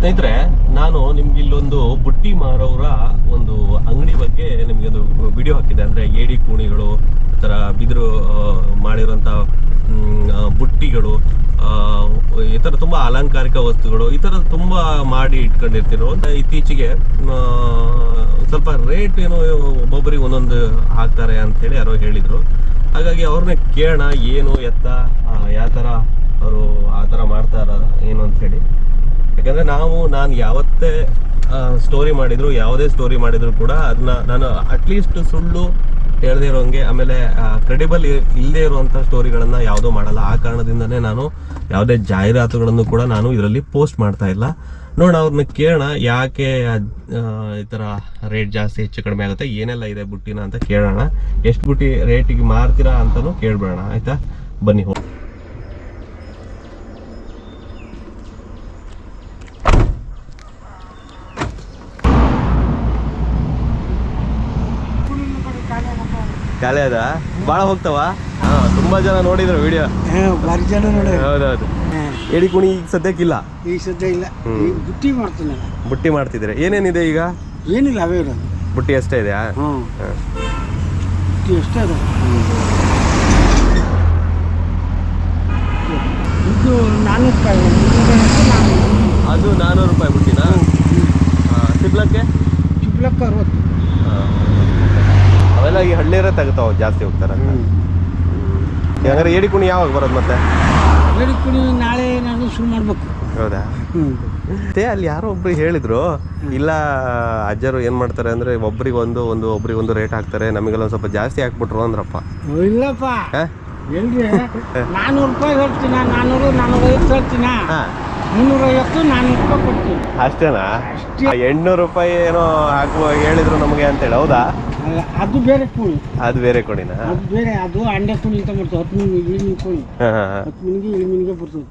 ಸ್ನೇಹಿತರೆ, ನಾನು ನಿಮ್ಗೆ ಇಲ್ಲೊಂದು ಬುಟ್ಟಿ ಮಾರೋರ ಒಂದು ಅಂಗಡಿ ಬಗ್ಗೆ ನಿಮ್ಗೆ ಒಂದು ವಿಡಿಯೋ ಹಾಕಿದೆ ಅಂದ್ರೆ ಏಡಿ ಕೂಣಿಗಳು ತರ ಬಿದಿರು ಮಾಡಿರುವಂತ ಬುಟ್ಟಿಗಳು ಈ ಥರ ತುಂಬಾ ಅಲಂಕಾರಿಕ ವಸ್ತುಗಳು, ಈ ತರ ತುಂಬಾ ಮಾಡಿ ಇಟ್ಕೊಂಡಿರ್ತಿರೋ ಅಂತ ಇತ್ತೀಚೆಗೆ ಸ್ವಲ್ಪ ರೇಟ್ ಏನೋ ಒಬ್ಬೊಬ್ಬರಿಗೆ ಒಂದೊಂದು ಹಾಕ್ತಾರೆ ಅಂತ ಹೇಳಿ ಯಾರೋ ಹೇಳಿದ್ರು. ಹಾಗಾಗಿ ಅವ್ರನ್ನ ಕೇಳೋಣ, ಏನು, ಎತ್ತ ಯಾವ ಥರ ಅವರು ಆ ಥರ ಮಾಡ್ತಾರ, ಏನು ಅಂತ ಹೇಳಿ ಯಾಕಂದ್ರೆ ನಾವು, ನಾನು ಯಾವತ್ತೇ ಸ್ಟೋರಿ ಮಾಡಿದ್ರು, ಯಾವುದೇ ಸ್ಟೋರಿ ಮಾಡಿದ್ರು ಕೂಡ ಅದನ್ನ ನಾನು ಅಟ್ಲೀಸ್ಟ್ ಸುಳ್ಳು ಹೇಳದೇ ಇರೋಂಗೆ, ಆಮೇಲೆ ಕ್ರೆಡಿಬಲ್ ಇಲ್ಲದೆ ಇರುವಂತ ಸ್ಟೋರಿಗಳನ್ನ ಯಾವುದೂ ಮಾಡಲ್ಲ. ಆ ಕಾರಣದಿಂದನೇ ನಾನು ಯಾವುದೇ ಜಾಹೀರಾತುಗಳನ್ನು ಕೂಡ ನಾನು ಇದರಲ್ಲಿ ಪೋಸ್ಟ್ ಮಾಡ್ತಾ ಇಲ್ಲ. ನೋಡೋಣ ಅವ್ರನ್ನ ಕೇಳೋಣ, ಯಾಕೆ ಈ ತರ ರೇಟ್ ಜಾಸ್ತಿ ಹೆಚ್ಚು ಕಡಿಮೆ ಆಗುತ್ತೆ, ಏನೆಲ್ಲ ಇದೆ ಬುಟ್ಟಿನ ಅಂತ ಕೇಳೋಣ. ಎಷ್ಟು ಬುಟ್ಟಿ ರೇಟಿಗೆ ಮಾರ್ತೀರಾ ಅಂತಲೂ ಕೇಳ್ಬೇಡ ಆಯ್ತಾ? ಬನ್ನಿ ಹೋಗ್ ಖಾಲಿ ಅದ? ಭಾಳ ಹೋಗ್ತಾವ? ಹಾ ತುಂಬಾ ಜನ ನೋಡಿದ್ರು ವಿಡಿಯೋ ಭಾರಿ ಜನ ನೋಡಿ ಹೌದೌದು. ಎಡಿ ಕುಣಿ ಈಗ ಸದ್ಯಕ್ಕಿಲ್ಲ ಈಗ ಸದ್ಯ ಇಲ್ಲ. ಈಗ ಬುಟ್ಟಿ ಮಾಡ್ತೀನಿ ಬುಟ್ಟಿ ಮಾಡ್ತಿದ್ರೆ ಏನೇನಿದೆ ಈಗ? ಏನಿಲ್ಲ ಅವೇ ಇರೋದು. ಬುಟ್ಟಿ ಅಷ್ಟೇ ಇದೆಯಾ. ಬುಟ್ಟಿ ಅಷ್ಟೇ ಅದು. ಇದು ನಾನ್ನೂರು ರೂಪಾಯಿ. ನಾನ್ನೂರು ಅದು ನಾನ್ನೂರು ರೂಪಾಯಿ ಬುಟ್ಟಿನಾ? ಸಿಬ್ಲಕ್ಕೆ ಚಿಬ್ಲಕ್ಕೆ ಅರವತ್ತು. ಅವೆಲ್ಲ ಈ ಹಳ್ಳಿಯರೇ ತೆಗಿತಾವ ಜಾಸ್ತಿ ಹೋಗ್ತಾರ ಯಾಕಂದ್ರೆ ಏಡಿ ಕುಣಿ ಯಾವಾಗ ಬರೋದು ಮತ್ತೆ? ಏಡಿ ಕುಣಿ ನಾಳೆ ನಾನು ಶುರು ಮಾಡ್ಬೇಕು. ಹೌದಾ? ಮತ್ತೆ ಅಲ್ಲಿ ಯಾರೋ ಒಬ್ರು ಹೇಳಿದ್ರು ಇಲ್ಲ ಅಜ್ಜರು ಏನ್ ಮಾಡ್ತಾರೆ ಅಂದ್ರೆ ಒಬ್ರಿಗೆ ಒಂದು ಒಂದು ಒಬ್ರಿಗೆ ಒಂದು ರೇಟ್ ಹಾಕ್ತಾರೆ ನಮಗೆಲ್ಲ ಒಂದ್ ಸ್ವಲ್ಪ ಜಾಸ್ತಿ ಹಾಕ್ಬಿಟ್ರು ಅಂದ್ರಪ್ಪ. ಇಲ್ಲಪ್ಪ. ನಾನೂರು ರೂಪಾಯಿ ಹೇಳ್ತೀನ ನಾನೂರು ನಾನೂರೈವತ್ತು ಹೇಳ್ತೀನ? ಮುನ್ನೂರೈವತ್ತು ನಾನ್ನೂರು ರೂಪಾಯಿ ಕೊಡ್ತೀನಿ. ಅಷ್ಟೇನಾ? ಎಂಟ್ನೂರು ರೂಪಾಯಿ ಏನೋ ಹಾಕುವ ಹೇಳಿದ್ರು ನಮಗೆ ಅಂತೇಳಿ ಹೌದಾ? ಅದು ಬೇರೆ ಕೋಳಿ ಅದು ಬೇರೆ ಕೊಡಿನಾ ಅದು ಬೇರೆ ಅದು ಅಂಡೆ ಕೋಳಿ ಅಂತ ಮಾಡ್ತೀವಿ ಹತ್ತು ಮೀನು ಇಳಿ ಮೀನು ಕೋಳಿ. ಹತ್ತು ಮೀನಿಗೆ ಇಳಿ ಮೀನಿಗೆ ಬರ್ತದೆ.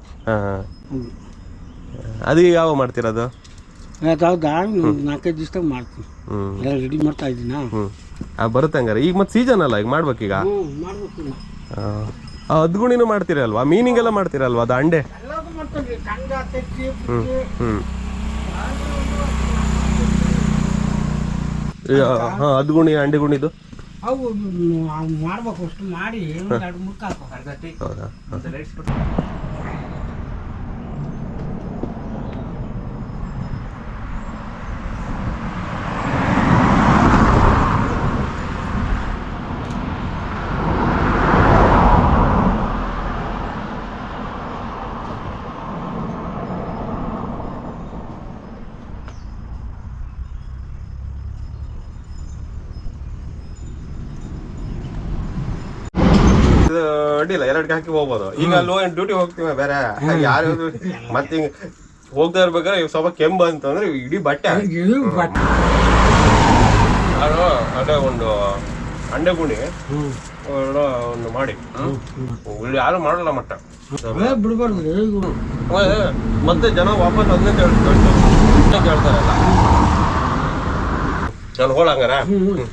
ಅದು. ಯಾವ ಮಾಡ್ತಿರೋದು ಅದು? ಹೌದಾ? ಒಂದು ನಾಲ್ಕೈದು ದಿವಸದಾಗ ಮಾಡ್ತೀನಿ. ಎಲ್ಲ ರೆಡಿ ಮಾಡ್ತಾ ಇದ್ದೀನಾ? ಬರುತ್ತೆ ಹಂಗಾರೆ. ಈಗ ಮತ್ತೆ ಸೀಸನ್ ಅಲ್ಲ ಈಗ ಮಾಡ್ಬೇಕು ಈಗ. ಮಾಡ್ಬೇಕು ಆ, ಆ ಹದ್ಗುಣಿನೂ ಮಾಡ್ತೀರಲ್ವಾ ಮೀನಿಂಗೆಲ್ಲ ಮಾಡ್ತೀರಲ್ವಾ ಅದು ಅಂಡೆ? ಹ್ಞೂ ಮಾಡ್ತೀವಿ. ಕಂಡ ತೆಚ್ಚಿ ಗುಣಿ ಅಂಡೆ ಗುಣಿದು ಅವು ಮಾಡ್ಬೇಕು ಅಷ್ಟು ಮಾಡಿ ಒಂದು ಎರಡು ಮುಕ್ಕ ಹೌದಾ? ಇದು ಅಡ್ಡಿಲ್ಲ ಎರಡ್ಗೆ ಹಾಕಿ ಹೋಗ್ಬೋದು. ಈಗ ಲೋ ಏನು ಡ್ಯೂಟಿ ಹೋಗ್ತೀವಿ ಬೇರೆ. ಯಾರು ಮತ್ತೆ ಹಿಂಗೆ ಹೋಗ್ತಾ ಇರ್ಬೇಕಾದ್ರೆ ಇವ್ ಸ್ವಲ್ಪ ಕೆಂಬ ಅಂತಂದ್ರೆ ಇಡೀ ಬಟ್ಟೆ. ಅದು ಅದೇ ಒಂದು ಅಂಡೆ ಗುಣಿ ಒಂದು ಮಾಡಿ. ಇಲ್ಲಿ ಯಾರು ಮಾಡಲ್ಲ ಮಟ್ಟ. ಮತ್ತೆ ಜನ ವಾಪಸ್ ಅದನ್ನೇ ಕೇಳ್ತಾರೆ ಕೇಳ್ತಾರಲ್ಲ ನಾನು ಹ್ಞೂ